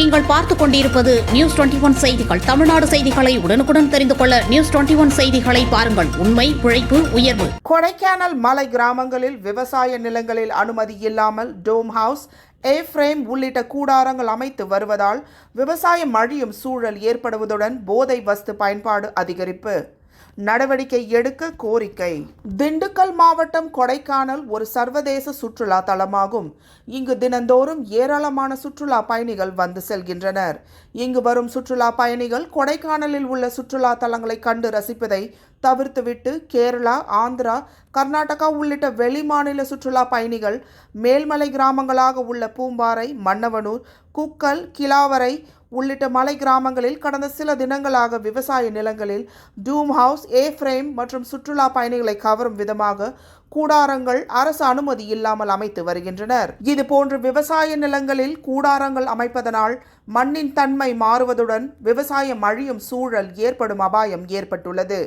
நீங்கள் பார்த்துக் கொண்டிருப்பது நியூஸ் டுவெண்டி ஒன் செய்திகள். தமிழ்நாடு செய்திகளை உடனுக்குடன் தெரிந்து கொள்ள நியூஸ் டுவெண்டி ஒன் செய்திகளை பாருங்கள். உண்மை உழைப்பு உயர்வு. கொடைக்கானல் மலை கிராமங்களில் விவசாய நிலங்களில் அனுமதி இல்லாமல் டோம் ஹவுஸ் ஏ ஃப்ரேம் உள்ளிட்ட கூடாரங்கள் அமைத்து வருவதால் விவசாயம் அழியும் சூழல் ஏற்படுவதுடன் போதை வஸ்து பயன்பாடு அதிகரிப்பு. நடவடிக்கை எடுக்க கோரிக்கை. திண்டுக்கல் மாவட்டம் கொடைக்கானல் ஒரு சர்வதேச சுற்றுலா தலமாகும். இங்கு தினந்தோறும் ஏராளமான சுற்றுலா பயணிகள் வந்து செல்கின்றனர். இங்கு வரும் சுற்றுலா பயணிகள் கொடைக்கானலில் உள்ள சுற்றுலா தலங்களை கண்டு ரசிப்பதை தவிர்த்துவிட்டு கேரளா ஆந்திரா கர்நாடகா உள்ளிட்ட வெளிமாநில சுற்றுலா பயணிகள் மேல்மலை கிராமங்களாக உள்ள பூம்பாறை மன்னவனூர் குக்கல் கிலாவரை உள்ளிட்ட மலை கிராமங்களில் கடந்த சில தினங்களாக விவசாய நிலங்களில் டூம் ஹவுஸ் ஏ ஃப்ரேம் மற்றும் சுற்றுலா பயணிகளை கவரும் விதமாக கூடாரங்கள் அரசு அனுமதி இல்லாமல் அமைத்து வருகின்றனர். இது போன்று விவசாய நிலங்களில் கூடாரங்கள் அமைப்பதனால் மண்ணின் தன்மை மாறுவதுடன் விவசாயம் அழியும் சூழல் ஏற்படும் அபாயம் ஏற்பட்டுள்ளது.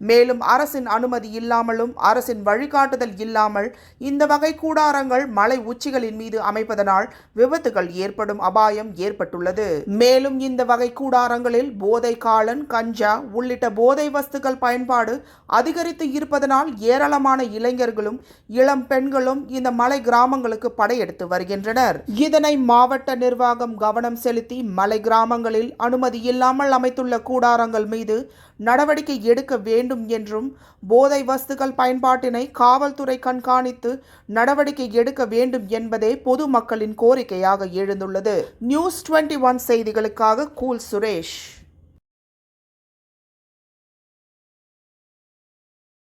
மேலும் அரசின் அனுமதி இல்லாமலும் அரசின் வழிகாட்டுதல் இல்லாமல் இந்த வகை கூடாரங்கள் மலை உச்சிகளின் மீது அமைப்பதனால் விபத்துகள் ஏற்படும் அபாயம் ஏற்பட்டுள்ளது. மேலும் இந்த வகை கூடாரங்களில் போதை காலன் கஞ்சா உள்ளிட்ட போதை வஸ்துக்கள் பயன்பாடு அதிகரித்து இருப்பதனால் ஏராளமான இளைஞர்களும் இளம் பெண்களும் இந்த மலை கிராமங்களுக்கு படையெடுத்து வருகின்றனர். இதனை மாவட்ட நிர்வாகம் கவனம் செலுத்தி மலை கிராமங்களில் அனுமதி இல்லாமல் அமைத்துள்ள கூடாரங்கள் மீது நடவடிக்கை எடுக்க வேண்டும் என்றும் போதை வஸ்துக்கள் பயன்பாட்டினை காவல்துறை கண்காணித்து நடவடிக்கை எடுக்க வேண்டும் என்பதே பொதுமக்களின் கோரிக்கையாக எழுந்துள்ளது. நியூஸ் டுவெண்ட்டி ஒன் செய்திகளுக்காக கூல் சுரேஷ்.